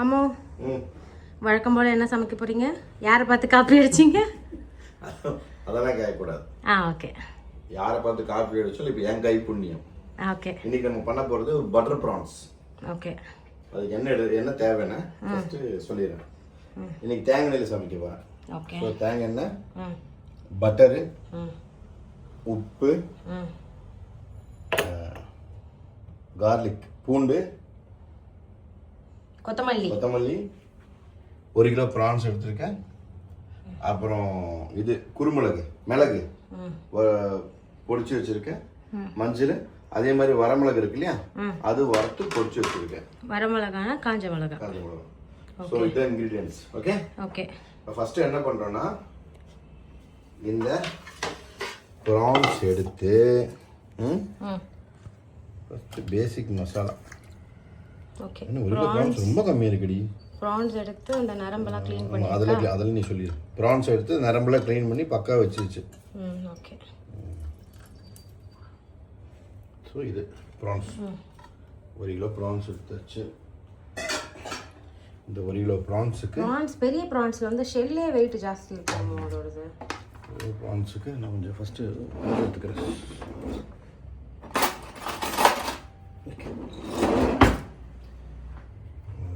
அம்மோ வழக்கம் போல் என்ன சமைக்க போறீங்க? யாரை பார்த்து காப்பி அடிச்சீங்க? அதெல்லாம் கேட்கக்கூடாது. ஆ ஓகே. யாரை பார்த்து காப்பி அடிச்சாலும் இப்போ என் கை புண்ணியம். ஓகே. இன்னைக்கு நம்ம பண்ண போகிறது பட்டர் ப்ரான்ஸ் ஓகே. அதுக்கு என்ன எடு என்ன தேவைன்னா ஃபஸ்ட்டு சொல்லிடுறேன். இன்னைக்கு தேங்காய் எண்ணெயில் சமைக்க போகிறேன் ஓகே. ஸோ தேங்காய் எண்ணெய் பட்டரு உப்பு கார்லிக் பூண்டு கொத்தமல்லி. கொத்தமல்லி ஒரு கிலோ ப்ரான்ஸ் எடுத்திருக்கேன். அப்புறம் இது குருமிளகு மிளகு பொடிச்சு வச்சிருக்கேன். மஞ்சள் அதே மாதிரி வரமிளகு இருக்கு இல்லையா. அது வறுத்து பொடிச்சு வச்சிருக்கேன். வரமிளகானா காஞ்ச மிளகா? காஞ்ச மிளகு. ஸோ இதுதான் இன்க்ரீடியன்ஸ் ஓகே ஓகே இப்போ ஃபஸ்ட்டு என்ன பண்ணுறோன்னா இந்த ப்ரான்ஸ் எடுத்து ம்? ஃபஸ்ட்டு பேசிக் மசாலா ஓகே ரொம்ப கம்மியாக இருக்குடி. ப்ரான்ஸ் எடுத்து அந்த நரம்பெல்லாம் க்ளீன் பண்ணி அதில் அதில் நீ சொல்லிடு ப்ரான்ஸ் எடுத்து நரம்பெல்லாம் க்ளீன் பண்ணி பக்கா வச்சிருச்சு. ம் ஓகே ஸோ இது ப்ரான்ஸ் ஒரு கிலோ ப்ரான்ஸ் எடுத்தாச்சு. இந்த ஒரு கிலோ ப்ரான்ஸுக்கு ப்ரான்ஸ் பெரிய ப்ரான்ஸில் வந்து ஷெல்லே வெயிட் ஜாஸ்தி இருக்கும் அதோடது ப்ரான்ஸுக்கு நான் கொஞ்சம் ஃபஸ்ட்டு எடுத்துக்கிறேன்.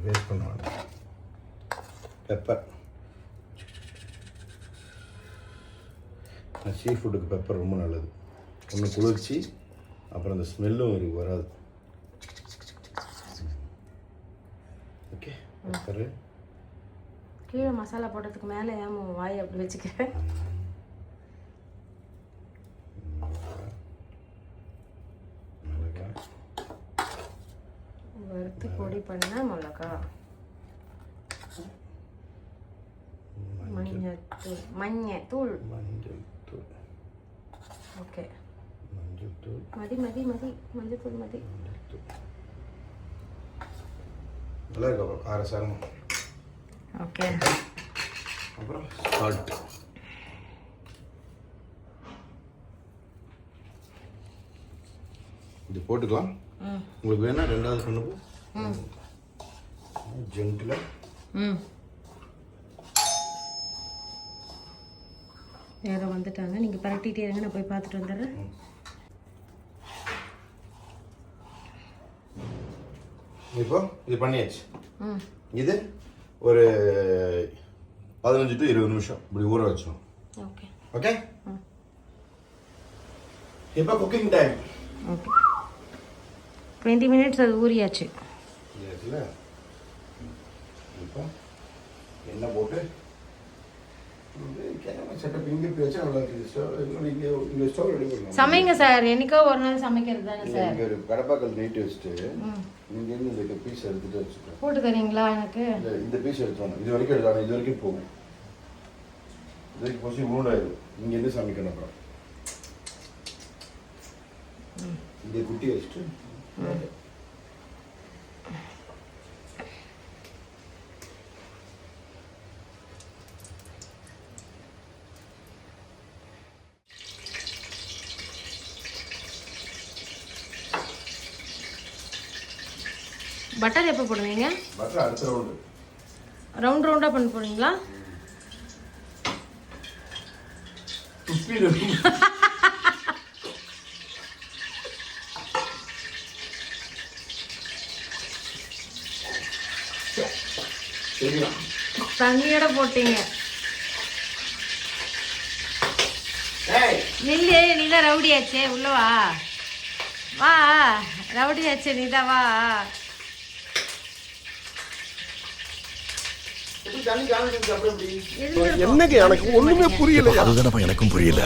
வேஸ்ட் பண்ண வேண்டாம் பெப்பர் சீ ஃபுட்டுக்கு பெப்பர் ரொம்ப நல்லது. ஒன்று குளிர்ச்சி அப்புறம் அந்த ஸ்மெல்லும் இருக்கு வராது. ஓகே பெப்பரு கீழே மசாலா போடுறதுக்கு மேலே ஏன் வாயை அப்படி வச்சுக்கிறேன் மிளகாய் வறுத்து பொடி பண்ண மிளகா மஞ்சத்தூள் மஞ்சத்தூள் மஞ்சள் தூள் ஓகே மஞ்சள் தூள் மதி மதி மதி மஞ்சத்தூள் மதி மஞ்சள் தூள் நல்லா இருக்கு கார சாரமா ஓகே அப்புறம் சால்ட் இது போட்டுக்கலாம் உங்களுக்கு வேணா ரெண்டாவது பண்ணுப்போம் ம். ஜென்டில். ம். யாரோ வந்துட்டாங்க. நீங்கள் பரட்டிட்டே இருங்க நான் போய் பார்த்துட்டு வந்துடுறேன். இப்போ இது பண்ணியாச்சு. ம். இது ஒரு பதினஞ்சு டு இருபது நிமிஷம். இப்படி ஊற வச்சோம் ஓகே. ஓகே. இப்போ cooking time okay. Twenty minutes அது ஊறியாச்சு. இப்போ எண்ணெய் போட்டு சமைங்க சார். என்னைக்கோ ஒரு நாள் சமைக்கிறது தானே சார். இங்க ஒரு கடப்பாக்கல் நீட்டி வச்சுட்டு ம். இங்கேருந்து இந்த பீஸ் எடுத்துட்டு வச்சுட்டேன் போட்டு தரீங்களா எனக்கு? இந்த இந்த பீஸ் எடுத்துவாங்க இது வரைக்கும் எடுத்தாங்க இது வரைக்கும் போகும் இது வரைக்கும் போச்சு மூணாயிரம் இங்கேருந்து சமைக்கணும் அப்புறம். இங்கே குட்டி வச்சுட்டு பட்டர் எப்போ போடுவீங்க? பட்டர் அடுத்த ரவுண்டு ரவுண்ட் ரவுண்டாக பண்ண போறீங்களா? தண்ணியோட போட்டீங்க. நில்லு நீ தான் ரவுடியாச்சே உள்ள வா. வா ரவுடியாச்சே நீ தான் வா. என்னங்க எனக்கு ஒண்ணுமே புரியல அதுதானப்பா எனக்கும் புரியல.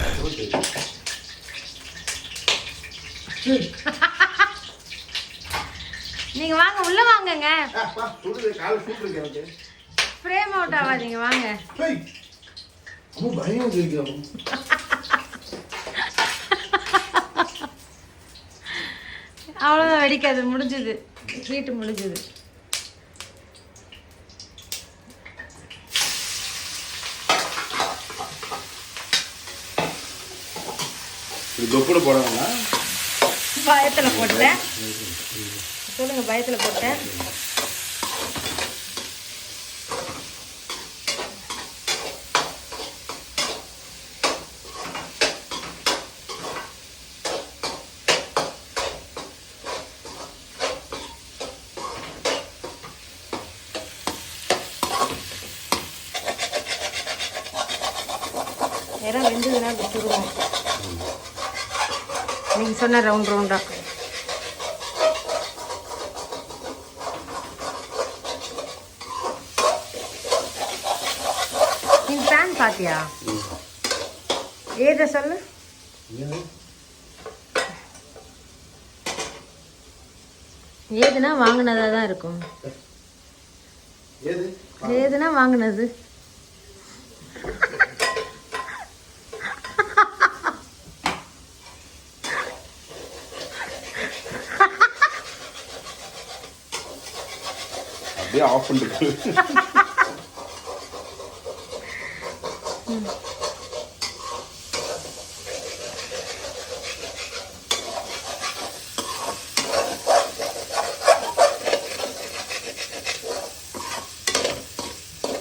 நீங்க வாங்க உள்ள வாங்கங்க. ஆ, பா, சுடுது காலை சூட்டு எனக்கு. ஃப்ரேம் அவுட் ஆகாதீங்க வாங்க. அவ்வளோதான் வெடிக்காது முடிஞ்சுது. ஹீட்டு முடிஞ்சுது. இது கொப்புல போட பயத்தில் போட்டேன் சொல்லுங்க பயத்தில் போட்டேன். நேரம் வெந்ததுன்னா விட்டுருவோம் நீங்கள் சொன்ன ரவுண்ட் ரவுண்டாக நீ பேன் பார்த்தியா ஏத சொல்லு? ஏது ஏதுனா வாங்கினதாக தான் இருக்கும். ஏது? ஏதுனா வாங்கினது. ஆஃப்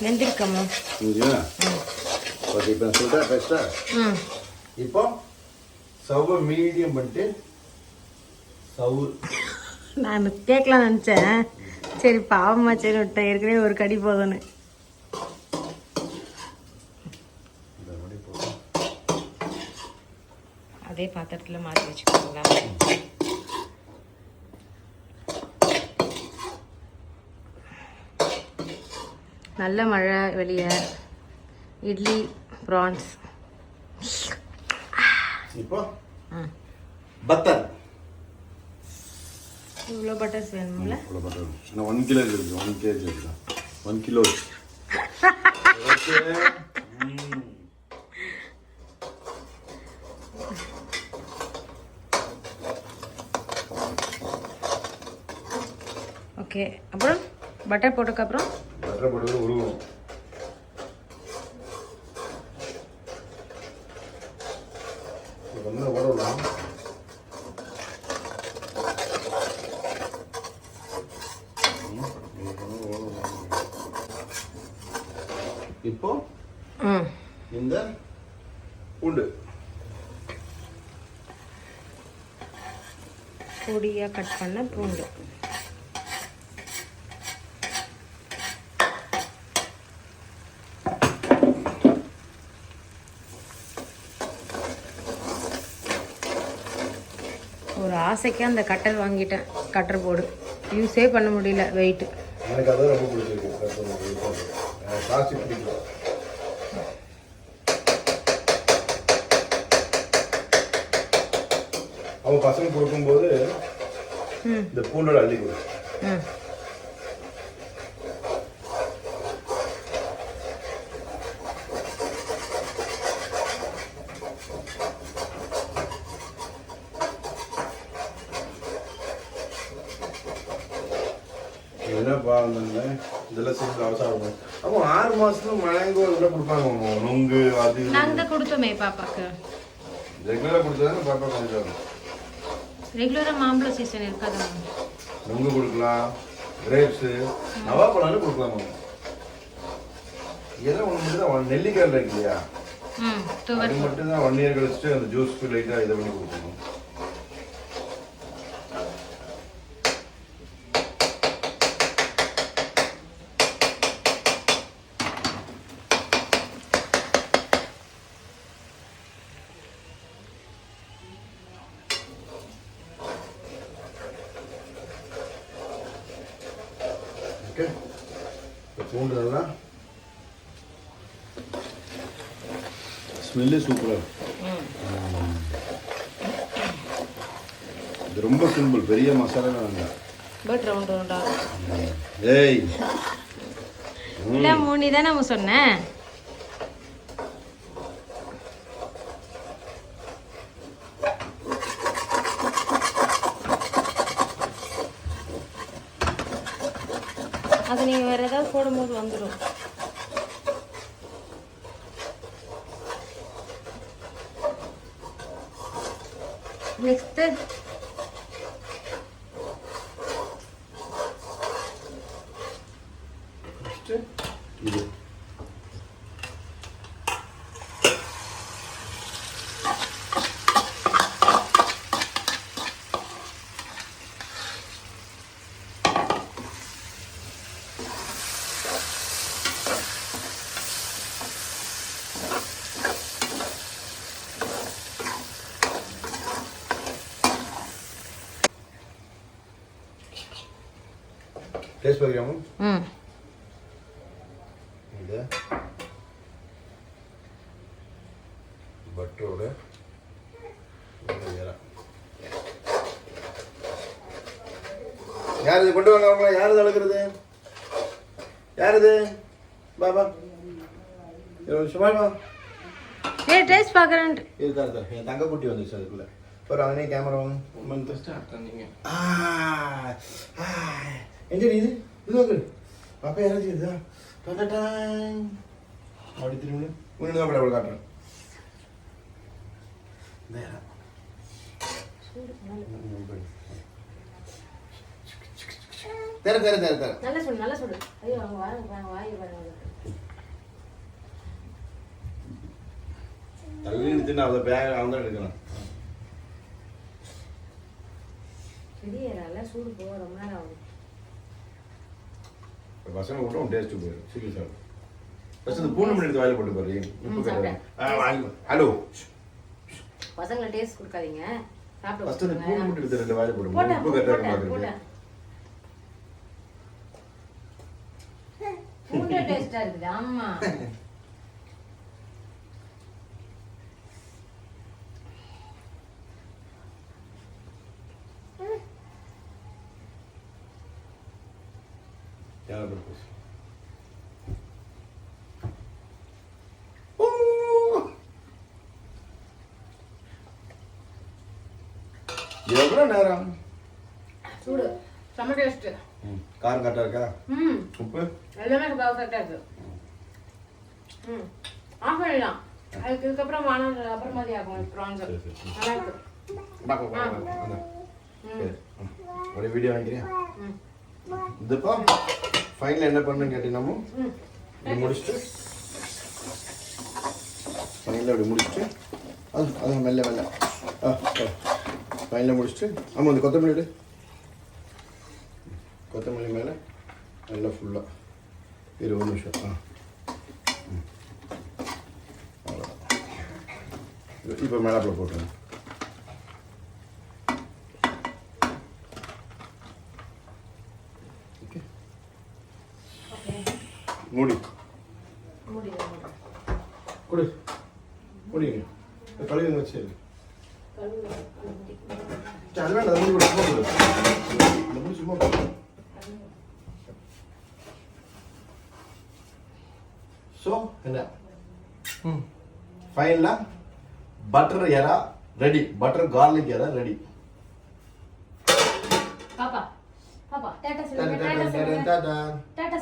வெந்திருக்கம்மா. இங்கேயா? ஓகே இப்போ சொல்கிறேன் சவ்வை மீடியம் பண்ணிட்டு சவு நான் கேட்கலாம் நினச்சேன். சரி பாவமா சரி விட்டேன் ஏற்கனவே ஒரு கடி போதும்னு. அதே பாத்திரத்தில் மாற்றி வச்சுக்கோங்களா நல்ல மழை வெளியே. இட்லி ப்ரான்ஸ் இப்போ ஆ. பத்தர். இவ்வளோ பட்டர்ஸ் வேணும்ல? இவ்வளோ பட்டர் ஆனால் ஒன் கிலோ இருக்கு ஒன் கேஜி இருக்கு ஒன் கிலோ ஓகே அப்புறம் பட்டர் போட்டதுக்கப்புறம் பட்டர் போட்டு உருவம். ஒன்று ஓடலாம் இப்போ ம் இந்த பூண்டு பொடியாக கட் பண்ண பூண்டு ஒரு ஆசைக்கு அந்த கட்டர் வாங்கிட்டேன். கட்டர் போர்டு யூஸே பண்ண முடியல வெயிட்டு எனக்கு அதான் ரொம்ப பிடிச்சிருக்கு. அவன் பசங்க கொடுக்கும்போது இந்த பூண்டோட அள்ளி கொடு என்னப்பா இதெல்லாம் சேர்ந்து அவசரம் அப்போ ஆறு மாசத்துல மழங்கோ இதெல்லாம் கொடுப்பாங்க. நுங்கு அது தான் கொடுத்தோமே பாப்பாக்கு. ரெகுலரா கொடுத்ததானே பாப்பா கொஞ்சம் ரெகுலராக மாம்பழ சீசன் இருக்காதா? நுங்கு கொடுக்கலாம் கிரேப்ஸு நவாப்பழம்னு கொடுக்கலாம். இதெல்லாம் ஒன்று மட்டும் தான் நெல்லிக்காய் இருக்கு இல்லையா அது மட்டும் தான் ஒன் இயர் கழிச்சுட்டு அந்த ஜூஸ்க்கு லைட்டாக இதை பண்ணி கொடுக்கணும். பூண்டுலாம் ஸ்மெல்லே சூப்பராக இது ரொம்ப சிம்பிள் பெரிய மசாலா வேண்டாம் பட் ரவுண்ட் ரவுண்டாக ஏய். இல்லை மூணு தானே நம்ம சொன்னேன்? 얼음으로 만들어. டேஸ்ட் பார்க்குறியாமோ ம். இது. பட்டரோட யார் இது கொண்டு வாங்க அவங்கள? யார் இது அழுகிறது? யார் இது? பாபா. சும்மா வா ஏ டேஸ்ட் பார்க்குறேன்ட்டு. இது தர தர. என் தங்க குட்டி வந்துச்சு அதுக்குள்ள. ஒரு அவனே கேமரா வாங்க எங்க இது? இது வாங்க பாப்பா யாராச்சும் இதுதா. அப்படி திரும்பி முன்னாடி தான் அப்படி காட்டுறேன். தர தர தர தர. நல்லா சொல்லு நல்லா சொல்லு. ஐயோ அவங்க வாங்க வாய் வாங்க தள்ளி நிறுத்தி நான் அதை பேக் அவன் தான் எடுக்கணும் பெரிய நல்லா சூடு போக ரொம்ப நேரம் ஆகுது. பசங்க விட்டோம் டேஸ்ட் போயிடும் சீக்கிரம் சாப்பிடு ஃபர்ஸ்ட் இந்த பூண்டு மணி எடுத்து வாயில போட்டு பாரு உப்பு. கட்டாது ஹலோ பசங்களை டேஸ்ட் கொடுக்காதீங்க சாப்பிட்டு ஃபர்ஸ்ட் இந்த பூண்டு மணி எடுத்து ரெண்டு வாயில போட்டு உப்பு கட்டாது பார்க்குறது பூண்டு இருக்குது போட்டு எவ்வளோ நேரம் சூடு செம்ம டேஸ்ட் ம் காரம் கரெக்டாக இருக்கா ம் உப்பு எல்லாமே பர்ஃபெக்டா இருக்கு ம் ஆஃப் பண்ணிடலாம் அதுக்கு இதுக்கப்புறம் வானம் அப்புறம் மாதிரி ஆகும் ப்ரான்ஸ். நல்லா இருக்கு. ஒரு வீடியோ வாங்கிக்கிறேன் ம் இதுப்பா. ஃபைனல் என்ன பண்ணணும்னு கேட்டீங்கன்னா இப்படி முடிச்சுட்டு ஃபைனலில் இப்படி முடிச்சுட்டு அது அது மெல்ல மெல்ல. ஆ ஃபைனலில் முடிச்சுட்டு ஆமாம் அந்த கொத்தமல்லி எடு. கொத்தமல்லி மேலே நல்லா ஃபுல்லாக இருபது நிமிஷம். ஆ. இப்போ மேலாப்பில் போட்டுருங்க ஓகே ஓகே மூடி கொடு. முடியுங்க கழுவி வச்சு கழுவுல சரி, அது வேண்டாம் அது மூடி போடு, சும்மா போடு. இந்த மூடி சும்மா போடு. ஸோ என்ன? ம். ஃபைனலாக பட்டர் எறா ரெடி பட்டர் கார்லிக் எறா ரெடி பாப்பா பாப்பா டாடா